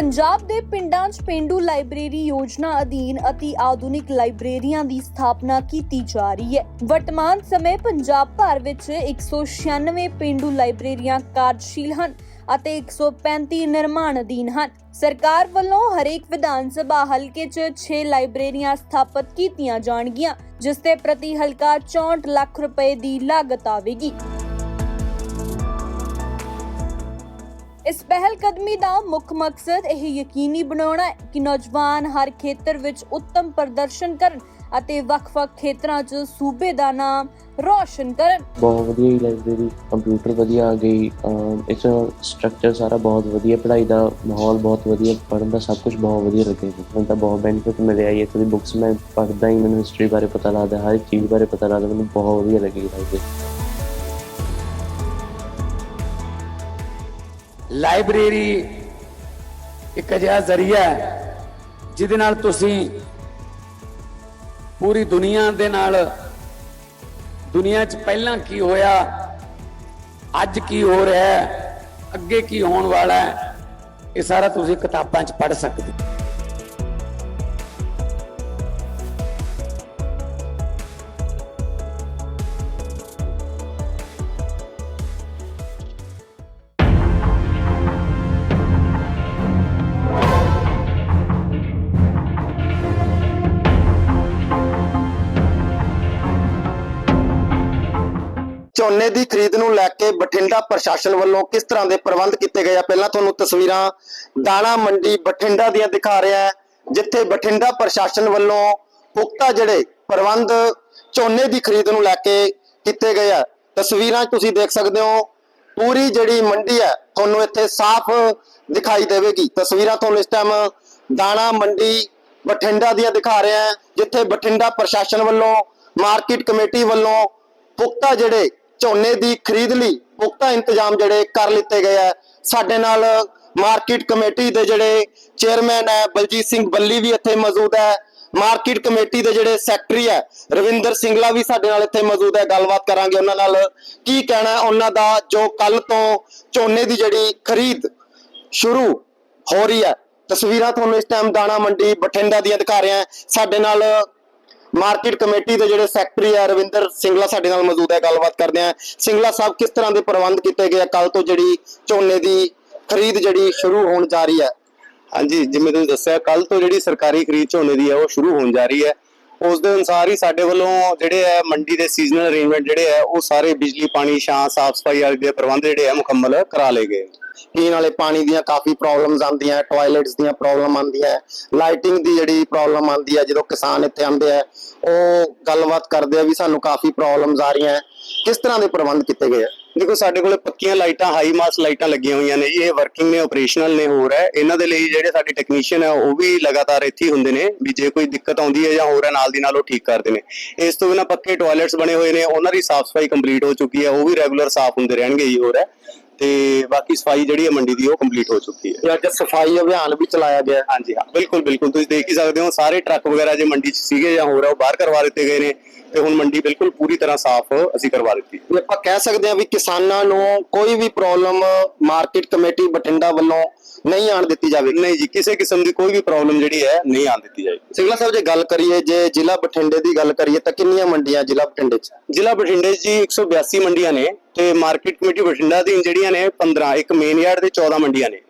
ਪੰਜਾਬ ਦੇ ਪਿੰਡਾਂ 'ਚ ਪਿੰਡੂ ਲਾਇਬ੍ਰੇਰੀ ਯੋਜਨਾ ਅਧੀਨ ਅਤੀ ਆਧੁਨਿਕ ਲਾਇਬ੍ਰੇਰੀਆਂ ਦੀ ਸਥਾਪਨਾ ਕੀਤੀ ਜਾ ਰਹੀ ਹੈ। ਵਰਤਮਾਨ ਸਮੇਂ ਪੰਜਾਬ ਭਰ ਵਿੱਚ 196 ਪਿੰਡੂ ਲਾਇਬ੍ਰੇਰੀਆਂ ਕਾਰਜਸ਼ੀਲ ਹਨ ਅਤੇ 135 ਨਿਰਮਾਣ ਅਧੀਨ ਹਨ। ਸਰਕਾਰ ਵੱਲੋਂ ਹਰੇਕ ਵਿਧਾਨ ਸਭਾ ਹਲਕੇ 'ਚ 6 ਲਾਇਬ੍ਰੇਰੀਆਂ ਸਥਾਪਿਤ ਕੀਤੀਆਂ ਜਾਣਗੀਆਂ, ਜਿਸ ਤੇ ਪ੍ਰਤੀ ਹਲਕਾ 64 ਲੱਖ ਰੁਪਏ ਦੀ ਲਾਗਤ ਆਵੇਗੀ। ਇਸ ਪਹਿਲ ਕਦਮੀ ਦਾ ਮੁੱਖ ਮਕਸਦ ਇਹ ਯਕੀਨੀ ਬਣਾਉਣਾ ਹੈ ਕਿ ਨੌਜਵਾਨ ਹਰ ਖੇਤਰ ਵਿੱਚ ਉੱਤਮ ਪ੍ਰਦਰਸ਼ਨ ਕਰਨ ਅਤੇ ਵੱਖ-ਵੱਖ ਖੇਤਰਾਂ 'ਚ ਸੂਬੇ ਦਾ ਨਾਮ ਰੌਸ਼ਨ ਕਰਨ। ਬਹੁਤ ਵਧੀਆ ਹੀ ਲਾਇਬ੍ਰੇਰੀ ਕੰਪਿਊਟਰ ਵਧੀਆ ਆ ਗਈ ਅਮ ਇਸ ਸਟਰਕਚਰ ਸਾਰਾ ਬਹੁਤ ਵਧੀਆ, ਪੜ੍ਹਾਈ ਦਾ ਮਾਹੌਲ ਬਹੁਤ ਵਧੀਆ, ਪੜ੍ਹਨ ਦਾ ਸਭ ਕੁਝ ਬਹੁਤ ਵਧੀਆ ਲੱਗਿਆ ਮੈਨੂੰ ਤਾਂ ਬਹੁਤ ਬੈਨੀਫਿਟ ਮਿਲਿਆ ਜੀ, ਇੱਥੋਂ ਦੀ ਬੁੱਕਸ ਮੈਂ ਪੜ੍ਹਦਾ ਹੀ, ਮੈਨੂੰ ਹਿਸਟਰੀ ਬਾਰੇ ਪਤਾ ਲੱਗਦਾ, ਹਰ ਇੱਕ ਚੀਜ਼ ਬਾਰੇ ਪਤਾ ਲੱਗਦਾ, ਮੈਨੂੰ ਬਹੁਤ ਵਧੀਆ ਲੱਗੀ ਲਾਇਬ੍ਰੇਰੀ ਲਾਇਬ੍ਰੇਰੀ ਇੱਕ ਅਜਿਹਾ ਜ਼ਰੀਆ ਹੈ, ਜਿਹਦੇ ਨਾਲ ਤੁਸੀਂ ਪੂਰੀ ਦੁਨੀਆ ਦੇ ਨਾਲ ਦੁਨੀਆ 'ਚ ਪਹਿਲਾਂ ਕੀ ਹੋਇਆ, ਅੱਜ ਕੀ ਹੋ ਰਿਹਾ ਹੈ, ਅੱਗੇ ਕੀ ਹੋਣ ਵਾਲਾ ਹੈ, ਇਹ ਸਾਰਾ ਤੁਸੀਂ ਕਿਤਾਬਾਂ 'ਚ ਪੜ੍ਹ ਸਕਦੇ ਹੋ। ਝੋਨੇ ਦੀ ਖਰੀਦ ਨੂੰ ਲੈ ਕੇ ਬਠਿੰਡਾ ਪ੍ਰਸ਼ਾਸਨ ਵੱਲੋਂ ਕਿਸ ਤਰ੍ਹਾਂ ਦੇ ਪ੍ਰਬੰਧ ਕੀਤੇ ਗਏ ਆ? ਪਹਿਲਾਂ ਤੁਹਾਨੂੰ ਤਸਵੀਰਾਂ ਦਾਣਾ ਮੰਡੀ ਬਠਿੰਡਾ ਦੀਆਂ ਦਿਖਾ ਰਿਹਾ ਜਿੱਥੇ ਬਠਿੰਡਾ ਪ੍ਰਸ਼ਾਸਨ ਵੱਲੋਂ ਪੁਖਤਾ ਜਿਹੜੇ ਪ੍ਰਬੰਧ ਝੋਨੇ ਦੀ ਖਰੀਦ ਨੂੰ ਲੈ ਕੇ ਕੀਤੇ ਗਏ ਆ। ਤਸਵੀਰਾਂ ਤੁਸੀਂ ਦੇਖ ਸਕਦੇ ਹੋ, ਪੂਰੀ ਜਿਹੜੀ ਮੰਡੀ ਹੈ, ਤੁਹਾਨੂੰ ਇੱਥੇ ਸਾਫ਼ ਦਿਖਾਈ ਦੇਵੇਗੀ। ਤਸਵੀਰਾਂ ਤੁਹਾਨੂੰ ਇਸ ਟਾਈਮ ਦਾਣਾ ਮੰਡੀ ਬਠਿੰਡਾ ਦੀਆਂ ਦਿਖਾ ਰਿਹਾ ਹੈ, ਜਿੱਥੇ ਬਠਿੰਡਾ ਪ੍ਰਸ਼ਾਸਨ ਵੱਲੋਂ ਮਾਰਕੀਟ ਕਮੇਟੀ ਵੱਲੋਂ ਪੁਖਤਾ ਜਿਹੜੇ ਝੋਨੇ ਦੀ ਖਰੀਦ ਲਈ ਪੁਖਤਾ ਇੰਤਜ਼ਾਮ ਜਿਹੜੇ ਕਰ ਲਿੱਤੇ ਗਏ ਆ। ਸਾਡੇ ਨਾਲ ਮਾਰਕੀਟ ਕਮੇਟੀ ਦੇ ਜਿਹੜੇ ਚੇਅਰਮੈਨ ਹੈ, ਬਲਜੀਤ ਸਿੰਘ ਬੱਲੀ ਵੀ ਇੱਥੇ ਮੌਜੂਦ ਹੈ। ਮਾਰਕੀਟ ਕਮੇਟੀ ਦੇ ਜਿਹੜੇ ਸੈਕਟਰੀ ਹੈ, ਰਵਿੰਦਰ ਸਿੰਗਲਾ ਵੀ ਸਾਡੇ ਨਾਲ ਇੱਥੇ ਮੌਜੂਦ ਹੈ। ਗੱਲਬਾਤ ਕਰਾਂਗੇ ਉਹਨਾਂ ਨਾਲ। ਕੀ ਕਹਿਣਾ ਉਹਨਾਂ ਦਾ ਜੋ ਕੱਲ ਤੋਂ ਝੋਨੇ ਦੀ ਜਿਹੜੀ ਖਰੀਦ ਸ਼ੁਰੂ ਹੋ ਰਹੀ ਹੈ। ਤਸਵੀਰਾਂ ਤੁਹਾਨੂੰ ਇਸ ਟਾਈਮ ਦਾਣਾ ਮੰਡੀ ਬਠਿੰਡਾ ਦੀਆਂ ਦਿਖਾ ਰਹੇ ਸਾਡੇ ਨਾਲ ਮਾਰਕੀਟ ਕਮੇਟੀ ਦੇ ਜਿਹੜੇ ਸੈਕਟਰੀ ਹੈ ਰਵਿੰਦਰ ਸਿੰਗਲਾ ਸਾਡੇ ਨਾਲ ਮੌਜੂਦ ਹੈ, ਗੱਲਬਾਤ ਕਰਦੇ ਹਾਂ। ਸਿੰਗਲਾ ਸਾਹਿਬ, ਕਿਸ ਤਰ੍ਹਾਂ ਦੇ ਪ੍ਰਬੰਧ ਕੀਤੇ ਗਏ ਕੱਲ ਤੋਂ ਜਿਹੜੀ ਝੋਨੇ ਦੀ ਖਰੀਦ ਜਿਹੜੀ ਸ਼ੁਰੂ ਹੋਣ ਜਾ ਰਹੀ ਹੈ। ਹਾਂਜੀ, ਜਿਵੇਂ ਤੁਸੀਂ ਦੱਸਿਆ ਕੱਲ ਤੋਂ ਜਿਹੜੀ ਸਰਕਾਰੀ ਖਰੀਦ ਝੋਨੇ ਦੀ ਹੈ, ਉਹ ਸ਼ੁਰੂ ਹੋਣ ਜਾ ਰਹੀ ਹੈ। ਉਸ ਦੇ ਅਨੁਸਾਰ ਹੀ ਸਾਡੇ ਵੱਲੋਂ ਜਿਹੜੇ ਹੈ, ਮੰਡੀ ਦੇ ਸੀਜ਼ਨਲ ਅਰੇਂਜਮੈਂਟ ਜਿਹੜੇ ਹੈ, ਉਹ ਸਾਰੇ ਬਿਜਲੀ, ਪਾਣੀ, ਛਾਂ, ਸਾਫ਼ ਸਫ਼ਾਈ ਆਦਿ ਦੇ ਪ੍ਰਬੰਧ ਜਿਹੜੇ ਹੈ, ਮੁਕੰਮਲ ਕਰਾ ਲਏ ਗਏ। ਪੀਣ ਵਾਲੇ ਪਾਣੀ ਦੀਆਂ ਕਾਫੀ ਪ੍ਰੋਬਲਮਸ ਆਉਂਦੀਆਂ ਟਾਇਲਟਸ ਦੀਆਂ ਪ੍ਰੋਬਲਮ ਆਉਂਦੀਆਂ ਲਾਈਟਿੰਗ ਦੀ ਜਿਹੜੀ ਪ੍ਰੋਬਲਮ ਆਉਂਦੀ ਹੈ, ਜਦੋਂ ਕਿਸਾਨ ਇੱਥੇ ਆਉਂਦੇ ਆ ਉਹ ਗੱਲਬਾਤ ਕਰਦੇ ਆ ਵੀ ਸਾਨੂੰ ਕਾਫੀ ਪ੍ਰੋਬਲਮਸ ਆ ਰਹੀਆਂ ਕਿਸ ਤਰ੍ਹਾਂ ਦੇ ਪ੍ਰਬੰਧ ਕੀਤੇ ਗਏ ਆ? ਦੇਖੋ, ਸਾਡੇ ਕੋਲੇ ਪੱਕੀਆਂ ਲਾਈਟਾਂ ਹਾਈ ਮਾਸ ਲਾਈਟਾਂ ਲੱਗੀਆਂ ਹੋਈਆਂ ਨੇ, ਇਹ ਵਰਕਿੰਗ ਨੇ ਆਪਰੇਸ਼ਨਲ ਨੇ ਹੋ। ਰਿਹਾ ਇਹਨਾਂ ਦੇ ਲਈ ਜਿਹੜੇ ਸਾਡੇ ਟੈਕਨੀਸ਼ੀਅਨ ਹੈ, ਉਹ ਵੀ ਲਗਾਤਾਰ ਇੱਥੇ ਹੁੰਦੇ ਨੇ, ਵੀ ਜੇ ਕੋਈ ਦਿੱਕਤ ਆਉਂਦੀ ਹੈ ਜਾਂ ਹੋਰ ਹੈ, ਨਾਲ ਦੀ ਨਾਲ ਉਹ ਠੀਕ ਕਰਦੇ ਨੇ। ਇਸ ਤੋਂ ਬਿਨਾਂ ਪੱਕੇ ਟਾਇਲਟਸ ਬਣੇ ਹੋਏ ਨੇ, ਉਹਨਾਂ ਦੀ ਸਾਫ਼ ਸਫ਼ਾਈ ਕੰਪਲੀਟ ਹੋ ਚੁੱਕੀ ਹੈ, ਉਹ ਵੀ ਰੈਗੂਲਰ ਸਾਫ਼ ਹੁੰਦੇ ਰਹਿਣਗੇ ਜੀ ਹੋ। ਰਿਹਾ ਤੇ ਬਾਕੀ ਸਫ਼ਾਈ ਜਿਹੜੀ ਹੈ ਮੰਡੀ ਦੀ ਉਹ ਕੰਪਲੀਟ ਹੋ ਚੁੱਕੀ ਹੈ। ਤੇ ਅੱਜ ਸਫ਼ਾਈ ਅਭਿਆਨ ਵੀ ਚਲਾਇਆ ਗਿਆ। ਹਾਂਜੀ ਹਾਂ ਬਿਲਕੁਲ ਬਿਲਕੁਲ। ਤੁਸੀਂ ਦੇਖ ਹੀ ਸਕਦੇ ਹੋ ਸਾਰੇ ਟਰੱਕ ਵਗੈਰਾ ਜੇ ਮੰਡੀ 'ਚ ਸੀਗੇ ਜਾਂ ਹੋ ਰਿਹਾ ਉਹ ਬਾਹਰ ਕਰਵਾ ਦਿੱਤੇ ਗਏ ਨੇ ਤੇ ਹੁਣ ਮੰਡੀ ਬਿਲਕੁਲ ਪੂਰੀ ਤਰ੍ਹਾਂ ਸਾਫ਼ ਅਸੀਂ ਕਰਵਾ ਦਿੱਤੀ ਹੈ। ਵੀ ਆਪਾਂ ਕਹਿ ਸਕਦੇ ਹਾਂ ਵੀ ਕਿਸਾਨਾਂ ਨੂੰ ਕੋਈ ਵੀ ਪ੍ਰੋਬਲਮ ਮਾਰਕੀਟ ਕਮੇਟੀ ਬਠਿੰਡਾ ਵੱਲੋਂ ਨਹੀਂ ਆਣ ਦਿੱਤੀ ਜਾਵੇਗੀ। ਨਹੀਂ ਜੀ ਕਿਸੇ ਕਿਸਮ ਦੀ ਕੋਈ ਵੀ ਪ੍ਰੋਬਲਮ ਜਿਹੜੀ ਹੈ ਨਹੀਂ ਆਉਣ ਦਿੱਤੀ ਜਾਏਗੀ ਸਿੰਗਲਾ ਸਾਹਿਬ ਜੇ ਗੱਲ ਕਰੀਏ ਜੇ ਜ਼ਿਲ੍ਹਾ ਬਠਿੰਡੇ ਦੀ ਗੱਲ ਕਰੀਏ ਤਾਂ ਕਿੰਨੀਆਂ ਮੰਡੀਆਂ ਜ਼ਿਲ੍ਹਾ ਬਠਿੰਡੇ 'ਚ? ਜ਼ਿਲ੍ਹਾ ਬਠਿੰਡੇ 'ਚ ਜੀ 182 ਮੰਡੀਆਂ ਨੇ। ਤੇ ਮਾਰਕੀਟ ਕਮੇਟੀ ਬਠਿੰਡਾ ਦੀ ਜਿਹੜੀਆਂ ਨੇ 15 ਇੱਕ ਮੇਨ ਯਾਰਡ ਦੇ 14 ਮੰਡੀਆਂ ਨੇ।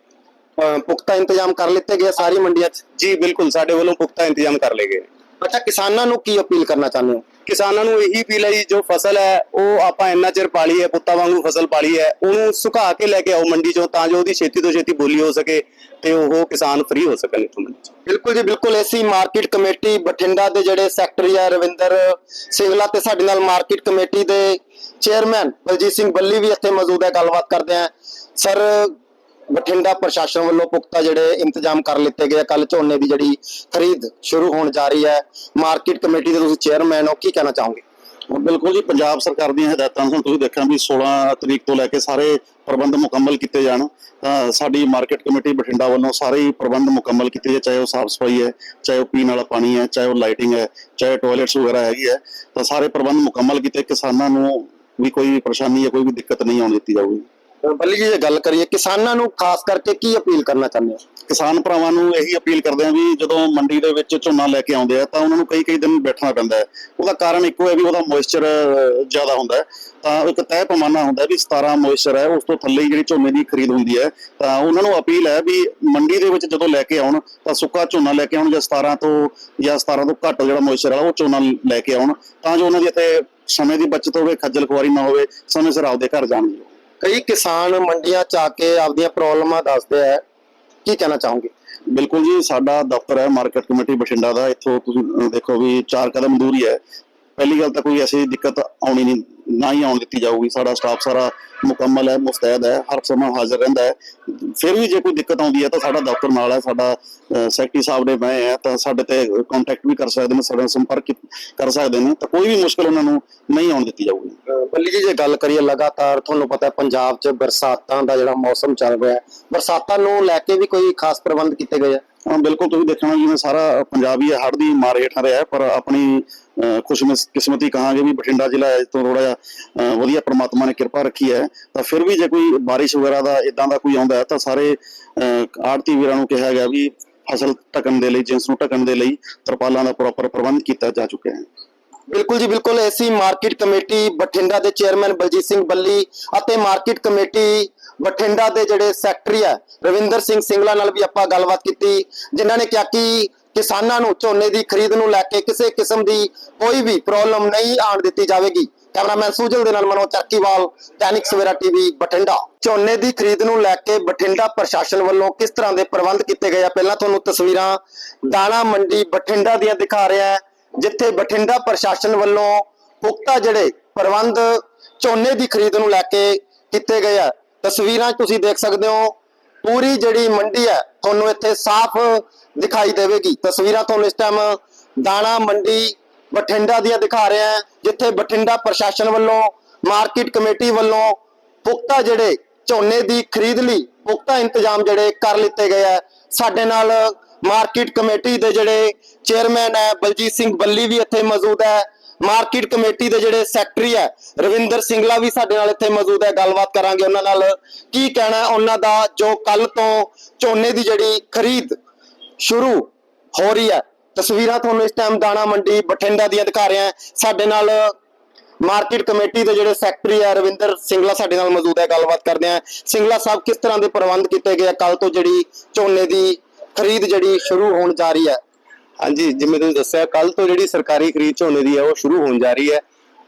ਪੁਖਤਾ ਇੰਤਜ਼ਾਮ ਕਰ ਲਿੱਤੇ ਗਏ ਸਾਰੀ ਮੰਡੀਆਂ 'ਚ। ਜੀ, ਬਿਲਕੁਲ, ਸਾਡੇ ਵੱਲੋਂ ਪੁਖਤਾ ਇੰਤਜ਼ਾਮ ਕਰ ਲਏ ਗਏ। ਅੱਛਾ, ਕਿਸਾਨਾਂ ਨੂੰ ਕੀ ਅਪੀਲ ਕਰਨਾ ਚਾਹੁੰਦੇ ਹੋ? ਕਿਸਾਨਾਂ ਨੂੰ ਇਹੀ ਅਪੀਲ ਹੈ ਜੀ, ਜੋ ਫਸਲ ਹੈ, ਉਹ ਆਪਾਂ ਇੰਨਾ ਚਿਰ ਪਾਲੀ ਹੈ, ਪੁੱਤਾਂ ਵਾਂਗੂ ਫਸਲ ਪਾਲੀ ਹੈ, ਉਹਨੂੰ ਸੁਕਾ ਕੇ ਲੈ ਕੇ ਆਓ ਮੰਡੀ 'ਚੋਂ, ਤਾਂ ਜੋ ਉਹਦੀ ਛੇਤੀ ਤੋਂ ਛੇਤੀ ਬੋਲੀ ਹੋ ਸਕੇ ਤੇ ਉਹ ਕਿਸਾਨ ਫ੍ਰੀ ਹੋ ਸਕਣ ਇੱਥੋਂ ਮੰਡੀ 'ਚ। ਬਿਲਕੁਲ ਜੀ, ਬਿਲਕੁਲ ਐਸੀ ਮਾਰਕੀਟ ਕਮੇਟੀ, ਬਠਿੰਡਾ ਦੇ ਜਿਹੜੇ ਸੈਕਟਰੀ ਆ, ਰਵਿੰਦਰ ਸਿੰਗਲਾ ਤੇ ਸਾਡੇ ਨਾਲ ਮਾਰਕੀਟ ਕਮੇਟੀ ਦੇ ਚੇਅਰਮੈਨ ਬਲਜੀਤ ਸਿੰਘ ਬੱਲੀ ਵੀ ਇੱਥੇ ਮੌਜੂਦ ਹੈ, ਗੱਲਬਾਤ ਕਰਦੇ ਆ। ਸਰ ਬਠਿੰਡਾ ਪ੍ਰਸ਼ਾਸਨ ਵੱਲੋਂ ਪੁਖਤਾ ਜਿਹੜੇ ਇੰਤਜ਼ਾਮ ਕਰ ਲਿੱਤੇ ਗਏ ਕੱਲ ਝੋਨੇ ਦੀ ਜਿਹੜੀ ਖਰੀਦ ਸ਼ੁਰੂ ਹੋਣ ਜਾ ਰਹੀ ਹੈ। ਮਾਰਕੀਟ ਕਮੇਟੀ ਦੇ ਤੁਸੀਂ ਚੇਅਰਮੈਨ ਹੋ, ਕੀ ਕਹਿਣਾ ਚਾਹੋਗੇ? ਬਿਲਕੁਲ ਜੀ, ਪੰਜਾਬ ਸਰਕਾਰ ਦੀਆਂ ਹਦਾਇਤਾਂ ਨੂੰ ਤੁਸੀਂ ਦੇਖਿਆ ਵੀ 16 ਤਰੀਕ ਤੋਂ ਲੈ ਕੇ ਸਾਰੇ ਪ੍ਰਬੰਧ ਮੁਕੰਮਲ ਕੀਤੇ ਜਾਣ। ਤਾਂ ਸਾਡੀ ਮਾਰਕੀਟ ਕਮੇਟੀ ਬਠਿੰਡਾ ਵੱਲੋਂ ਸਾਰੇ ਪ੍ਰਬੰਧ ਮੁਕੰਮਲ ਕੀਤੇ ਜਾ ਚਾਹੇ ਉਹ ਸਾਫ਼ ਸਫ਼ਾਈ ਹੈ, ਚਾਹੇ ਉਹ ਪੀਣ ਵਾਲਾ ਪਾਣੀ ਹੈ, ਚਾਹੇ ਉਹ ਲਾਈਟਿੰਗ ਹੈ, ਚਾਹੇ ਟਾਇਲਟਸ ਵਗੈਰਾ ਹੈਗੀ ਹੈ। ਤਾਂ ਸਾਰੇ ਪ੍ਰਬੰਧ ਮੁਕੰਮਲ ਕੀਤੇ, ਕਿਸਾਨਾਂ ਨੂੰ ਵੀ ਕੋਈ ਪਰੇਸ਼ਾਨੀ ਜਾਂ ਕੋਈ ਵੀ ਦਿੱਕਤ ਨਹੀਂ ਆਉਣ ਦਿੱਤੀ ਜਾਊਗੀ। ਬੱਲੀ ਜੀ ਜੇ ਗੱਲ ਕਰੀਏ, ਕਿਸਾਨਾਂ ਨੂੰ ਖਾਸ ਕਰਕੇ ਕੀ ਅਪੀਲ ਕਰਨਾ ਚਾਹੁੰਦੇ ਹੋ? ਕਿਸਾਨ ਭਰਾਵਾਂ ਨੂੰ ਇਹੀ ਅਪੀਲ ਕਰਦੇ ਆ ਵੀ ਜਦੋਂ ਮੰਡੀ ਦੇ ਵਿੱਚ ਝੋਨਾ ਲੈ ਕੇ ਆਉਂਦੇ ਆ, ਤਾਂ ਉਹਨਾਂ ਨੂੰ ਕਈ ਕਈ ਦਿਨ ਬੈਠਣਾ ਪੈਂਦਾ ਹੈ। ਉਹਦਾ ਕਾਰਨ ਇੱਕੋ ਹੈ ਵੀ ਉਹਦਾ ਮੋਇਸਚਰ ਜ਼ਿਆਦਾ ਹੁੰਦਾ ਹੈ। ਤਾਂ ਇੱਕ ਤੈਅ ਪੈਮਾਨਾ ਹੁੰਦਾ ਵੀ 17 ਮੋਇਸਚਰ ਹੈ, ਉਸ ਤੋਂ ਥੱਲੇ ਜਿਹੜੀ ਝੋਨੇ ਦੀ ਖਰੀਦ ਹੁੰਦੀ ਹੈ, ਤਾਂ ਉਹਨਾਂ ਨੂੰ ਅਪੀਲ ਹੈ ਵੀ ਮੰਡੀ ਦੇ ਵਿੱਚ ਜਦੋਂ ਲੈ ਕੇ ਆਉਣ, ਤਾਂ ਸੁੱਕਾ ਝੋਨਾ ਲੈ ਕੇ ਆਉਣ ਜਾਂ 17 ਤੋਂ, ਜਾਂ 17 ਤੋਂ ਘੱਟ ਜਿਹੜਾ ਮੋਇਸਚਰ ਵਾਲਾ, ਉਹ ਝੋਨਾ ਲੈ ਕੇ ਆਉਣ, ਤਾਂ ਜੋ ਉਹਨਾਂ ਦੀ ਇੱਥੇ ਸਮੇਂ ਦੀ ਬਚਤ ਹੋਵੇ, ਖੱਜਲ ਖੁਆਰੀ ਨਾ ਹੋਵੇ, ਸਮੇਂ ਸਿਰ ਆਪਦੇ ਘਰ ਜਾਣਗੇ ਕਈ ਕਿਸਾਨ ਮੰਡੀਆਂ ਚ ਆ ਕੇ ਆਪਦੀਆਂ ਪ੍ਰੋਬਲਮਾਂ ਦੱਸਦੇ ਆ। ਕੀ ਕਹਿਣਾ ਚਾਹੋਗੇ? ਬਿਲਕੁਲ ਜੀ, ਸਾਡਾ ਦਫ਼ਤਰ ਹੈ, ਮਾਰਕੀਟ ਕਮੇਟੀ ਬਠਿੰਡਾ ਦਾ। ਇੱਥੋਂ ਤੁਸੀਂ ਦੇਖੋ ਵੀ ਚਾਰ ਕਦਮ ਦੂਰੀ ਹੈ। ਪਹਿਲੀ ਗੱਲ ਤਾਂ ਕੋਈ ਐਸੀ ਦਿੱਕਤ ਆਉਣੀ ਨਹੀਂ। ਨਾ ਹੀ ਆਉਣ ਦਿੱਤੀ ਜਾਊਗੀ। ਸਾਡਾ ਸਟਾਫ ਸਾਰਾ ਮੁਕੰਮਲ ਹੈ, ਮੁਸਤੈਦ ਹੈ, ਹਰ ਸਮਾਂ ਹਾਜ਼ਰ ਰਹਿੰਦਾ ਹੈ। ਫਿਰ ਵੀ ਜੇ ਕੋਈ ਦਿੱਕਤ ਆਉਂਦੀ ਹੈ ਤਾਂ ਸਾਡਾ ਦਫ਼ਤਰ ਨਾਲ ਹੈ, ਸਾਡਾ ਸੈਕਟਰੀ ਸਾਹਿਬ ਨੇ ਮੈਂ ਹੈ ਤਾਂ ਸਾਡੇ ਤੇ ਕੰਟੈਕਟ ਵੀ ਕਰ ਸਕਦੇ ਨੇ, ਸਾਡੇ ਨਾਲ ਸੰਪਰਕ ਕਰ ਸਕਦੇ ਨੇ ਤਾਂ ਕੋਈ ਵੀ ਮੁਸ਼ਕਲ ਉਹਨਾਂ ਨੂੰ ਨਹੀਂ ਆਉਣ ਦਿੱਤੀ ਜਾਊਗੀ। ਬੱਲੀ ਜੀ, ਜੇ ਗੱਲ ਕਰੀਏ ਲਗਾਤਾਰ, ਤੁਹਾਨੂੰ ਪਤਾ ਹੈ ਪੰਜਾਬ 'ਚ ਬਰਸਾਤਾਂ ਦਾ ਜਿਹੜਾ ਮੌਸਮ ਚੱਲ ਰਿਹਾ ਹੈ। ਬਰਸਾਤਾਂ ਨੂੰ ਲੈ ਕੇ ਵੀ ਕੋਈ ਖਾਸ ਪ੍ਰਬੰਧ ਕੀਤੇ ਗਏ ਆ? ਬਿਲਕੁਲ ਤੁਸੀਂ ਦੇਖਣਾ ਜਿਵੇਂ ਸਾਰਾ ਪੰਜਾਬ ਹੀ ਹੈ ਹੜ੍ਹ ਦੀ ਮਾਰ ਹੇਠਾਂ ਰਿਹਾ ਪਰ ਆਪਣੀ ਅਹ, ਖੁਸ਼ਕਿਸਮਤੀ ਕਹਾਂਗੇ ਵੀ ਬਠਿੰਡਾ ਜ਼ਿਲ੍ਹਾ ਇਸ ਤੋਂ ਥੋੜਾ ਜਿਹਾ ਅਹ, ਵਧੀਆ ਪ੍ਰਮਾਤਮਾ ਨੇ ਕਿਰਪਾ ਰੱਖੀ ਹੈ ਤਾਂ ਫਿਰ ਵੀ ਜੇ ਕੋਈ ਬਾਰਿਸ਼ ਵਗੈਰਾ ਦਾ ਇਦਾਂ ਦਾ ਕੋਈ ਆਉਂਦਾ ਹੈ ਤਾਂ ਸਾਰੇ ਆੜਤੀ ਵੀਰਾਂ ਨੂੰ ਕਿਹਾ ਗਿਆ ਵੀ ਫਸਲ ਢਕਣ ਦੇ ਲਈ ਜਿੰਸ ਨੂੰ ਢਕਣ ਦੇ ਲਈ ਤਰਪਾਲਾਂ ਦਾ ਪ੍ਰੋਪਰ ਪ੍ਰਬੰਧ ਕੀਤਾ ਜਾ ਚੁੱਕਿਆ ਹੈ। ਬਿਲਕੁਲ ਜੀ, ਬਿਲਕੁਲ ਐਸੀ ਮਾਰਕੀਟ ਕਮੇਟੀ ਬਠਿੰਡਾ ਦੇ ਚੇਅਰਮੈਨ ਬਲਜੀਤ ਸਿੰਘ ਬੱਲੀ ਅਤੇ ਮਾਰਕੀਟ ਕਮੇਟੀ ਬਠਿੰਡਾ ਦੇ ਜਿਹੜੇ ਸੈਕਟਰੀ ਹੈ ਰਵਿੰਦਰ ਸਿੰਘ ਸਿੰਗਲਾ ਨਾਲ ਵੀ ਆਪਾਂ ਗੱਲਬਾਤ ਕੀਤੀ, ਜਿਨ੍ਹਾਂ ਨੇ ਕਿਹਾ ਕਿ ਕਿਸਾਨਾਂ ਨੂੰ ਝੋਨੇ ਦੀ ਖਰੀਦ ਨੂੰ ਲੈ ਕੇ ਕਿਸੇ ਕਿਸਮ ਦੀ ਕੋਈ ਵੀ ਪ੍ਰੋਬਲਮ ਨਹੀਂ ਆਣ ਦਿੱਤੀ ਜਾਵੇਗੀ। ਕੈਮਰਾਮੈਨ ਸੂਜਲ ਦੇ ਨਾਲ ਮਨੋਜ ਚੱਕੀਵਾਲ, ਦੈਨਿਕ ਸਵੇਰਾ ਟੀਵੀ, ਬਠਿੰਡਾ। ਝੋਨੇ ਦੀ ਖਰੀਦ ਨੂੰ ਲੈ ਕੇ ਬਠਿੰਡਾ ਪ੍ਰਸ਼ਾਸਨ ਵੱਲੋਂ ਕਿਸ ਤਰ੍ਹਾਂ ਦੇ ਪ੍ਰਬੰਧ ਕੀਤੇ ਗਏ ਆ? ਪਹਿਲਾਂ ਤੁਹਾਨੂੰ ਤਸਵੀਰਾਂ ਦਾਣਾ ਮੰਡੀ ਬਠਿੰਡਾ ਦੀਆਂ ਦਿਖਾ ਰਿਹਾ ਹੈ। ਜਿੱਥੇ ਬਠਿੰਡਾ ਪ੍ਰਸ਼ਾਸਨ ਵੱਲੋਂ ਪੁਖਤਾ ਜਿਹੜੇ ਪ੍ਰਬੰਧ ਝੋਨੇ ਦੀ ਖਰੀਦ ਨੂੰ ਲੈ ਕੇ ਕੀਤੇ ਗਏ ਆ। ਤਸਵੀਰਾਂ ਤੁਸੀਂ ਦੇਖ ਸਕਦੇ ਹੋ, ਪੂਰੀ ਜਿਹੜੀ ਮੰਡੀ ਹੈ, ਤੁਹਾਨੂੰ ਇੱਥੇ ਸਾਫ਼ ਦਿਖਾਈ ਦੇਵੇਗੀ। ਤਸਵੀਰਾਂ ਤੁਹਾਨੂੰ ਇਸ ਟਾਈਮ ਦਾਣਾ ਮੰਡੀ ਬਠਿੰਡਾ ਦੀਆਂ ਦਿਖਾ ਰਹੇ ਹਾਂ, ਜਿੱਥੇ ਬਠਿੰਡਾ ਪ੍ਰਸ਼ਾਸਨ ਵੱਲੋਂ, ਮਾਰਕੀਟ ਕਮੇਟੀ ਵੱਲੋਂ ਪੁਖਤਾ ਜਿਹੜੇ ਝੋਨੇ ਦੀ ਖਰੀਦ ਲਈ ਪੁਖਤਾ ਇੰਤਜ਼ਾਮ ਜਿਹੜੇ ਕਰ ਲਿੱਤੇ ਗਏ ਆ। ਸਾਡੇ ਨਾਲ ਮਾਰਕੀਟ ਕਮੇਟੀ ਦੇ ਜਿਹੜੇ ਚੇਅਰਮੈਨ ਹੈ, ਬਲਜੀਤ ਸਿੰਘ ਬੱਲੀ ਵੀ ਇੱਥੇ ਮੌਜੂਦ ਹੈ। ਮਾਰਕੀਟ ਕਮੇਟੀ ਦੇ ਜਿਹੜੇ ਸੈਕਟਰੀ ਹੈ, ਰਵਿੰਦਰ ਸਿੰਗਲਾ ਵੀ ਸਾਡੇ ਨਾਲ ਇੱਥੇ ਮੌਜੂਦ ਹੈ। ਗੱਲਬਾਤ ਕਰਾਂਗੇ ਉਹਨਾਂ ਨਾਲ। ਕੀ ਕਹਿਣਾ ਉਹਨਾਂ ਦਾ, ਜੋ ਕੱਲ ਤੋਂ ਝੋਨੇ ਦੀ ਜਿਹੜੀ ਖਰੀਦ ਸ਼ੁਰੂ ਹੋ ਰਹੀ ਹੈ। ਤਸਵੀਰਾਂ ਤੁਹਾਨੂੰ ਇਸ ਟਾਈਮ ਦਾਣਾ ਮੰਡੀ ਬਠਿੰਡਾ ਦੀਆਂ ਦਿਖਾ ਰਹੇ ਹਾਂ। ਸਾਡੇ ਨਾਲ ਮਾਰਕੀਟ ਕਮੇਟੀ ਦੇ ਜਿਹੜੇ ਸੈਕਟਰੀ ਹੈ, ਰਵਿੰਦਰ ਸਿੰਗਲਾ ਸਾਡੇ ਨਾਲ ਮੌਜੂਦ ਹੈ। ਗੱਲਬਾਤ ਕਰਦੇ ਹਾਂ। ਸਿੰਗਲਾ ਸਾਹਿਬ, ਕਿਸ ਤਰ੍ਹਾਂ ਦੇ ਪ੍ਰਬੰਧ ਕੀਤੇ ਗਏ ਕੱਲ ਤੋਂ ਜਿਹੜੀ ਝੋਨੇ ਦੀ ਖਰੀਦ ਜਿਹੜੀ ਸ਼ੁਰੂ ਹੋਣ ਜਾ ਰਹੀ ਹੈ? ਹਾਂਜੀ, ਜਿਵੇਂ ਤੁਹਾਨੂੰ ਦੱਸਿਆ ਕੱਲ ਤੋਂ ਜਿਹੜੀ ਸਰਕਾਰੀ ਖਰੀਦ ਝੋਨੇ ਦੀ ਹੈ, ਉਹ ਸ਼ੁਰੂ ਹੋਣ ਜਾ ਰਹੀ ਹੈ।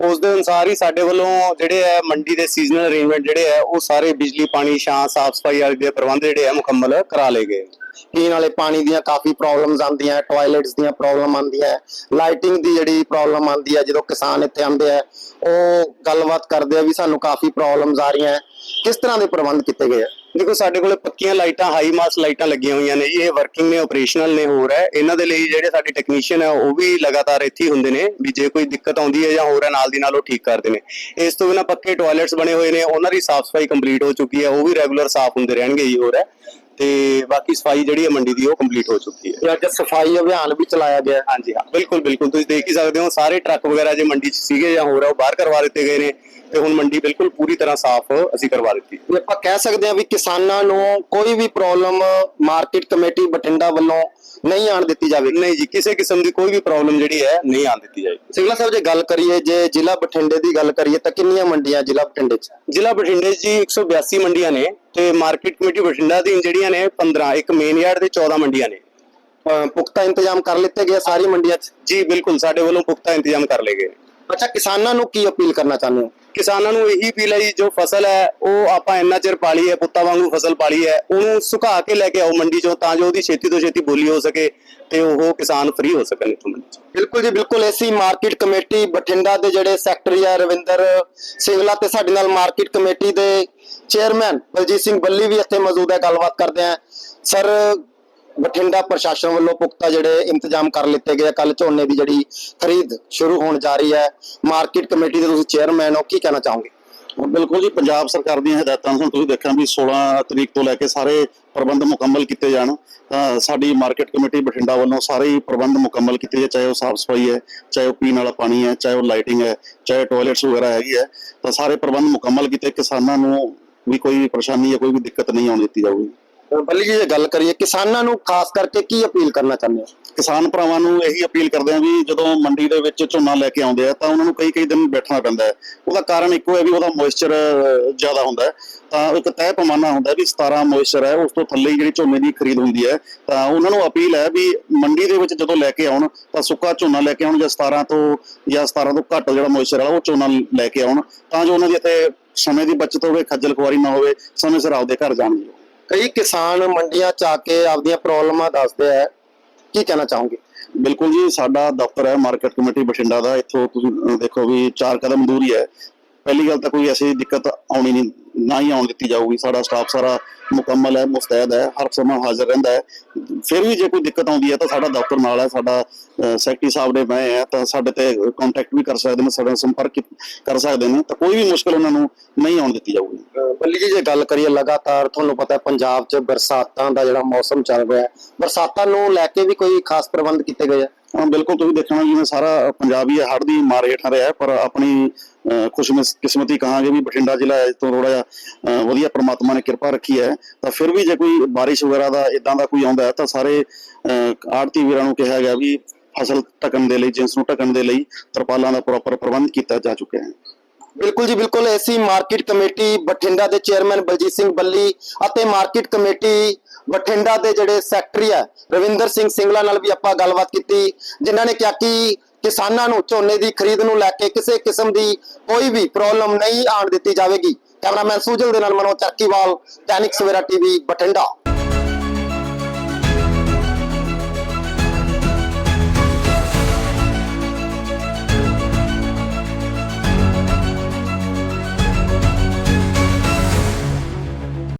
ਉਸ ਦੇ ਅਨੁਸਾਰ ਹੀ ਸਾਡੇ ਵੱਲੋਂ ਜਿਹੜੇ ਹੈ, ਮੰਡੀ ਦੇ ਸੀਜ਼ਨਲ ਅਰੇਂਜਮੈਂਟ ਜਿਹੜੇ ਹੈ, ਉਹ ਸਾਰੇ ਬਿਜਲੀ, ਪਾਣੀ, ਛਾਂ, ਸਾਫ਼ ਸਫ਼ਾਈ ਵਾਲੇ ਦੇ ਪ੍ਰਬੰਧ ਜਿਹੜੇ ਹੈ, ਮੁਕੰਮਲ ਕਰਾ ਲਏ ਗਏ। ਪੀਣ ਵਾਲੇ ਪਾਣੀ ਦੀਆਂ ਕਾਫੀ ਪ੍ਰੋਬਲਮਸ ਆਉਂਦੀਆਂ ਟਾਇਲਟਸ ਦੀਆਂ ਪ੍ਰੋਬਲਮ ਆਉਂਦੀਆਂ ਲਾਈਟਿੰਗ ਦੀ ਜਿਹੜੀ ਪ੍ਰੋਬਲਮ ਆਉਂਦੀ ਹੈ ਜਦੋਂ ਕਿਸਾਨ ਇੱਥੇ ਆਉਂਦੇ ਆ, ਉਹ ਗੱਲਬਾਤ ਕਰਦੇ ਆ ਵੀ ਸਾਨੂੰ ਕਾਫੀ ਪ੍ਰੋਬਲਮਸ ਆ ਰਹੀਆਂ। ਕਿਸ ਤਰ੍ਹਾਂ ਦੇ ਪ੍ਰਬੰਧ ਕੀਤੇ ਗਏ ਆ? ਦੇਖੋ, ਸਾਡੇ ਕੋਲੇ ਪੱਕੀਆਂ ਲਾਈਟਾਂ ਹਾਈ ਮਾਸ ਲਾਈਟਾਂ ਲੱਗੀਆਂ ਹੋਈਆਂ ਨੇ ਇਹ ਵਰਕਿੰਗ ਨੇ ਆਪਰੇਸ਼ਨਲ ਨੇ, ਹੋਰ ਹੈ। ਇਹਨਾਂ ਦੇ ਲਈ ਜਿਹੜੇ ਸਾਡੇ ਟੈਕਨੀਸ਼ੀਅਨ ਹੈ ਉਹ ਵੀ ਲਗਾਤਾਰ ਇੱਥੇ ਹੁੰਦੇ ਨੇ, ਵੀ ਜੇ ਕੋਈ ਦਿੱਕਤ ਆਉਂਦੀ ਹੈ ਜਾਂ ਹੋਰ ਹੈ, ਨਾਲ ਦੀ ਨਾਲ ਉਹ ਠੀਕ ਕਰਦੇ ਨੇ। ਇਸ ਤੋਂ ਬਿਨਾਂ ਪੱਕੇ ਟਾਇਲਟਸ ਬਣੇ ਹੋਏ ਨੇ, ਉਹਨਾਂ ਦੀ ਸਾਫ਼ ਸਫ਼ਾਈ ਕੰਪਲੀਟ ਹੋ ਚੁੱਕੀ ਹੈ, ਉਹ ਵੀ ਰੈਗੂਲਰ ਸਾਫ਼ ਹੁੰਦੇ ਰਹਿਣਗੇ ਜੀ, ਹੋਰ ਹੈ। ਤੇ ਬਾਕੀ ਸਫ਼ਾਈ ਜਿਹੜੀ ਹੈ ਮੰਡੀ ਦੀ ਉਹ ਕੰਪਲੀਟ ਹੋ ਚੁੱਕੀ ਹੈ। ਤੇ ਅੱਜ ਸਫ਼ਾਈ ਅਭਿਆਨ ਵੀ ਚਲਾਇਆ ਗਿਆ ਹੈ। ਹਾਂਜੀ ਹਾਂ ਬਿਲਕੁਲ ਬਿਲਕੁਲ। ਤੁਸੀਂ ਦੇਖ ਹੀ ਸਕਦੇ ਹੋ ਸਾਰੇ ਟਰੱਕ ਵਗੈਰਾ ਜੇ ਮੰਡੀ 'ਚ ਸੀਗੇ ਜਾਂ ਹੋਰ ਆ ਉਹ ਬਾਹਰ ਕਰਵਾ ਦਿੱਤੇ ਗਏ ਨੇ ਤੇ ਹੁਣ ਮੰਡੀ ਬਿਲਕੁਲ ਪੂਰੀ ਤਰ੍ਹਾਂ ਸਾਫ਼ ਅਸੀਂ ਕਰਵਾ ਦਿੱਤੀ ਵੀ ਆਪਾਂ ਕਹਿ ਸਕਦੇ ਹਾਂ ਵੀ ਕਿਸਾਨਾਂ ਨੂੰ ਕੋਈ ਵੀ ਪ੍ਰੋਬਲਮ ਮਾਰਕੀਟ ਕਮੇਟੀ ਬਠਿੰਡਾ ਵੱਲੋਂ ਨਹੀਂ ਆਣ ਦਿੱਤੀ ਜਾਵੇਗੀ ਨਹੀਂ ਜੀ ਕਿਸੇ ਕਿਸਮ ਦੀ ਕੋਈ ਵੀ ਪ੍ਰੋਬਲਮ ਜਿਹੜੀ ਹੈ ਨਹੀਂ ਆਉਣ ਦਿੱਤੀ ਜਾਏਗੀ। ਸਿੰਗਲਾ ਸਾਹਿਬ ਜੇ ਗੱਲ ਕਰੀਏ ਜੇ ਜ਼ਿਲ੍ਹਾ ਬਠਿੰਡੇ ਦੀ ਗੱਲ ਕਰੀਏ ਤਾਂ ਕਿੰਨੀਆਂ ਮੰਡੀਆਂ ਜ਼ਿਲ੍ਹਾ ਬਠਿੰਡੇ 'ਚ? ਜ਼ਿਲ੍ਹਾ ਬਠਿੰਡੇ 'ਚ ਜੀ 182 ਮੰਡੀਆਂ ਨੇ ਤੇ ਮਾਰਕੀਟ ਕਮੇਟੀ ਬਠਿੰਡਾ ਦੀ ਜਿਹੜੀਆਂ ਨੇ 15 ਇੱਕ ਮੇਨ ਯਾਰਡ ਦੇ 14 ਮੰਡੀਆਂ ਨੇ। ਪੁਖਤਾ ਇੰਤਜ਼ਾਮ ਕਰ ਲਿੱਤੇ ਗਏ ਸਾਰੀ ਮੰਡੀਆਂ 'ਚ? ਜੀ ਬਿਲਕੁਲ ਸਾਡੇ ਵੱਲੋਂ ਪੁਖਤਾ ਇੰਤਜ਼ਾਮ ਕਰ ਲਏ ਗਏ। ਅੱਛਾ ਕਿਸਾਨਾਂ ਨੂੰ ਕੀ ਅਪੀਲ ਕਰਨਾ ਚਾਹੁੰਦੇ ਹੋ? ਕਿਸਾਨਾਂ ਨੂੰ ਇਹੀ ਅਪੀਲ ਹੈ ਜੀ, ਜੋ ਫਸਲ ਹੈ, ਉਹ ਆਪਾਂ ਇੰਨਾ ਚਿਰ ਪਾਲੀ ਹੈ, ਪੁੱਤਾਂ ਵਾਂਗੂ ਫਸਲ ਪਾਲੀ ਹੈ, ਉਹਨੂੰ ਸੁਕਾ ਕੇ ਲੈ ਕੇ ਆਓ ਮੰਡੀ ਚੋਂ, ਤਾਂ ਜੋ ਉਹਦੀ ਛੇਤੀ ਤੋਂ ਛੇਤੀ ਬੋਲੀ ਹੋ ਸਕੇ ਤੇ ਉਹ ਕਿਸਾਨ ਫ੍ਰੀ ਹੋ ਸਕਣ ਇੱਥੋਂ ਮੰਡੀ 'ਚ। ਬਿਲਕੁਲ ਜੀ, ਬਿਲਕੁਲ ਐਸੀ ਮਾਰਕੀਟ ਕਮੇਟੀ, ਬਠਿੰਡਾ ਦੇ ਜਿਹੜੇ ਸੈਕਟਰੀ ਆ, ਰਵਿੰਦਰ ਸਿੰਗਲਾ ਤੇ ਸਾਡੇ ਨਾਲ ਮਾਰਕੀਟ ਕਮੇਟੀ ਦੇ ਚੇਅਰਮੈਨ ਬਲਜੀਤ ਸਿੰਘ ਬੱਲੀ ਵੀ ਇੱਥੇ ਮੌਜੂਦ ਹੈ, ਗੱਲਬਾਤ ਕਰਦੇ ਆ। ਸਰ ਬਠਿੰਡਾ ਪ੍ਰਸ਼ਾਸਨ ਵੱਲੋਂ ਪੁਖਤਾ ਜਿਹੜੇ ਇੰਤਜ਼ਾਮ ਕਰ ਲਿੱਤੇ ਗਏ ਕੱਲ ਝੋਨੇ ਦੀ ਜਿਹੜੀ ਖਰੀਦ ਸ਼ੁਰੂ ਹੋਣ ਜਾ ਰਹੀ ਹੈ। ਮਾਰਕੀਟ ਕਮੇਟੀ ਦੇ ਤੁਸੀਂ ਚੇਅਰਮੈਨ ਹੋ, ਕੀ ਕਹਿਣਾ ਚਾਹੋਗੇ? ਬਿਲਕੁਲ ਜੀ, ਪੰਜਾਬ ਸਰਕਾਰ ਦੀਆਂ ਹਦਾਇਤਾਂ ਅਨੁਸਾਰ ਤੁਸੀਂ ਦੇਖਿਆ ਵੀ 16 ਤਰੀਕ ਤੋਂ ਲੈ ਕੇ ਸਾਰੇ ਪ੍ਰਬੰਧ ਮੁਕੰਮਲ ਕੀਤੇ ਜਾਣ। ਤਾਂ ਸਾਡੀ ਮਾਰਕੀਟ ਕਮੇਟੀ ਬਠਿੰਡਾ ਵੱਲੋਂ ਸਾਰੇ ਹੀ ਪ੍ਰਬੰਧ ਮੁਕੰਮਲ ਕੀਤੇ ਜਾਣ, ਚਾਹੇ ਉਹ ਸਾਫ਼ ਸਫ਼ਾਈ ਹੈ, ਚਾਹੇ ਉਹ ਪੀਣ ਵਾਲਾ ਪਾਣੀ ਹੈ, ਚਾਹੇ ਉਹ ਲਾਈਟਿੰਗ ਹੈ, ਚਾਹੇ ਟਾਇਲਟਸ ਵਗੈਰਾ ਹੈਗੀ ਹੈ। ਤਾਂ ਸਾਰੇ ਪ੍ਰਬੰਧ ਮੁਕੰਮਲ ਕੀਤੇ, ਕਿਸਾਨਾਂ ਨੂੰ ਵੀ ਕੋਈ ਪਰੇਸ਼ਾਨੀ ਜਾਂ ਕੋਈ ਵੀ ਦਿੱਕਤ ਨਹੀਂ ਆਉਣ ਦਿੱਤੀ ਜਾਊਗੀ। ਬੱਲੀ ਜੀ ਜੇ ਗੱਲ ਕਰੀਏ, ਕਿਸਾਨਾਂ ਨੂੰ ਖਾਸ ਕਰਕੇ ਕੀ ਅਪੀਲ ਕਰਨਾ ਚਾਹੁੰਦੇ ਹੋ? ਕਿਸਾਨ ਭਰਾਵਾਂ ਨੂੰ ਇਹੀ ਅਪੀਲ ਕਰਦੇ ਆ ਵੀ ਜਦੋਂ ਮੰਡੀ ਦੇ ਵਿੱਚ ਝੋਨਾ ਲੈ ਕੇ ਆਉਂਦੇ ਆ, ਤਾਂ ਉਹਨਾਂ ਨੂੰ ਕਈ ਕਈ ਦਿਨ ਬੈਠਣਾ ਪੈਂਦਾ ਹੈ। ਉਹਦਾ ਕਾਰਨ ਇੱਕੋ ਹੈ ਵੀ ਉਹਦਾ ਮੋਇਸਚਰ ਜ਼ਿਆਦਾ ਹੁੰਦਾ ਹੈ। ਤਾਂ ਇੱਕ ਤੈਅ ਪੈਮਾਨਾ ਹੁੰਦਾ ਵੀ 17 ਮੋਇਸਚਰ ਹੈ, ਉਸ ਤੋਂ ਥੱਲੇ ਜਿਹੜੀ ਝੋਨੇ ਦੀ ਖਰੀਦ ਹੁੰਦੀ ਹੈ। ਤਾਂ ਉਹਨਾਂ ਨੂੰ ਅਪੀਲ ਹੈ ਵੀ ਮੰਡੀ ਦੇ ਵਿੱਚ ਜਦੋਂ ਲੈ ਕੇ ਆਉਣ, ਤਾਂ ਸੁੱਕਾ ਝੋਨਾ ਲੈ ਕੇ ਆਉਣ ਜਾਂ 17 ਤੋਂ, ਜਾਂ 17 ਤੋਂ ਘੱਟ ਜਿਹੜਾ ਮੋਇਸਚਰ ਹੈ ਉਹ ਝੋਨਾ ਲੈ ਕੇ ਆਉਣ। ਤਾਂ ਜੋ ਉਹਨਾਂ ਦੀ ਇੱਥੇ ਸਮੇਂ ਦੀ ਬਚਤ ਹੋਵੇ, ਖੱਜਲ ਖੁਆਰੀ ਨਾ ਹੋਵੇ, ਸਮੇਂ ਸਿਰ ਆਪਦੇ ਘਰ ਜਾਣ ਜੀ ਕਈ ਕਿਸਾਨ ਮੰਡੀਆਂ ਚ ਆ ਕੇ ਆਪਦੀਆਂ ਪ੍ਰੋਬਲਮਾਂ ਦੱਸਦੇ ਆ। ਕੀ ਕਹਿਣਾ ਚਾਹੋਗੇ? ਬਿਲਕੁਲ ਜੀ, ਸਾਡਾ ਦਫ਼ਤਰ ਹੈ, ਮਾਰਕੀਟ ਕਮੇਟੀ ਬਠਿੰਡਾ ਦਾ। ਇੱਥੋਂ ਤੁਸੀਂ ਦੇਖੋ ਵੀ ਚਾਰ ਕਦਮ ਦੂਰੀ ਹੈ। ਪਹਿਲੀ ਗੱਲ ਤਾਂ ਕੋਈ ਐਸੀ ਦਿੱਕਤ ਆਉਣੀ ਨਹੀਂ ਨਾ ਹੀ ਆਉਣ ਦਿੱਤੀ ਜਾਊਗੀ। ਸਾਡਾ ਸਟਾਫ ਸਾਰਾ ਮੁਕੰਮਲ ਹੈ ਮੁਸਤੈਦ ਹੈ ਹਰ ਸਮਾਂ ਹਾਜ਼ਰ ਰਹਿੰਦਾ ਹੈ। ਫਿਰ ਵੀ ਜੇ ਕੋਈ ਦਿੱਕਤ ਆਉਂਦੀ ਹੈ ਤਾਂ ਸਾਡਾ ਦਫ਼ਤਰ ਨਾਲ ਹੈ ਸਾਡਾ ਸੈਕਟਰੀ ਸਾਹਿਬ ਨੇ ਮੈਂ ਹੈ ਤਾਂ ਸਾਡੇ ਤੇ ਕੰਟੈਕਟ ਵੀ ਕਰ ਸਕਦੇ ਨੇ ਸਾਡੇ ਸੰਪਰਕ ਕਰ ਸਕਦੇ ਨੇ ਤਾਂ ਕੋਈ ਵੀ ਮੁਸ਼ਕਲ ਉਹਨਾਂ ਨੂੰ ਨਹੀਂ ਆਉਣ ਦਿੱਤੀ ਜਾਊਗੀ। ਬੱਲੀ ਜੀ ਜੇ ਗੱਲ ਕਰੀਏ ਲਗਾਤਾਰ ਤੁਹਾਨੂੰ ਪਤਾ ਹੈ ਪੰਜਾਬ 'ਚ ਬਰਸਾਤਾਂ ਦਾ ਜਿਹੜਾ ਮੌਸਮ ਚੱਲ ਰਿਹਾ ਹੈ ਬਰਸਾਤਾਂ ਨੂੰ ਲੈ ਕੇ ਵੀ ਕੋਈ ਖਾਸ ਪ੍ਰਬੰਧ ਕੀਤੇ ਗਏ ਆ? ਹਾਂ ਬਿਲਕੁਲ ਤੁਸੀਂ ਦੇਖਣਾ ਜਿਵੇਂ ਸਾਰਾ ਪੰਜਾਬ ਹੀ ਹੜ੍ਹ ਦੀ ਮਾਰ ਹੇਠਾਂ ਰਿਹਾ ਪਰ ਆਪਣੀ ਅਹ, ਖੁਸ਼ਕਿਸਮਤੀ ਕਹਾਂਗੇ ਵੀ ਬਠਿੰਡਾ ਜ਼ਿਲ੍ਹਾ ਇਸ ਤੋਂ ਥੋੜਾ ਜਿਹਾ ਵਧੀਆ ਪ੍ਰਮਾਤਮਾ ਨੇ ਕਿਰਪਾ ਰੱਖੀ ਹੈ। ਤਾਂ ਫਿਰ ਵੀ ਜੇ ਕੋਈ ਬਾਰਿਸ਼ ਵਗੈਰਾ ਦਾ ਇਦਾਂ ਦਾ ਕੋਈ ਆਉਂਦਾ ਹੈ ਤਾਂ ਸਾਰੇ ਆੜਤੀ ਵੀਰਾਂ ਨੂੰ ਕਿਹਾ ਗਿਆ ਵੀ ਫਸਲ ਢਕਣ ਦੇ ਲਈ ਜਿੰਸ ਨੂੰ ਢਕਣ ਦੇ ਲਈ ਤਰਪਾਲਾਂ ਦਾ ਪ੍ਰੋਪਰ ਪ੍ਰਬੰਧ ਕੀਤਾ ਜਾ ਚੁੱਕਿਆ ਹੈ। ਬਿਲਕੁਲ ਜੀ ਬਿਲਕੁਲ ਐਸੀ ਮਾਰਕੀਟ ਕਮੇਟੀ ਬਠਿੰਡਾ ਦੇ ਚੇਅਰਮੈਨ ਬਲਜੀਤ ਸਿੰਘ ਬੱਲੀ ਅਤੇ ਮਾਰਕੀਟ ਕਮੇਟੀ ਬਠਿੰਡਾ ਦੇ ਜਿਹੜੇ ਸੈਕਟਰੀ ਹੈ ਰਵਿੰਦਰ ਸਿੰਘ ਸਿੰਗਲਾ ਨਾਲ ਵੀ ਆਪਾਂ ਗੱਲਬਾਤ ਕੀਤੀ ਜਿਨ੍ਹਾਂ ਨੇ ਕਿਹਾ ਕਿ ਕਿਸਾਨਾਂ ਨੂੰ, ਝੋਨੇ ਦੀ ਖਰੀਦ ਨੂੰ ਲੈ ਕੇ ਕਿਸੇ ਕਿਸਮ ਦੀ ਕੋਈ ਵੀ ਪ੍ਰੋਬਲਮ ਨਹੀਂ ਆਉਣ ਦਿੱਤੀ ਜਾਵੇਗੀ। ਕੈਮਰਾਮੈਨ ਸੂਜਲ ਦੇ ਨਾਲ ਮਨੋਜ ਚੱਕੀਵਾਲ, ਦੈਨਿਕ ਸਵੇਰਾ ਟੀਵੀ, ਬਠਿੰਡਾ।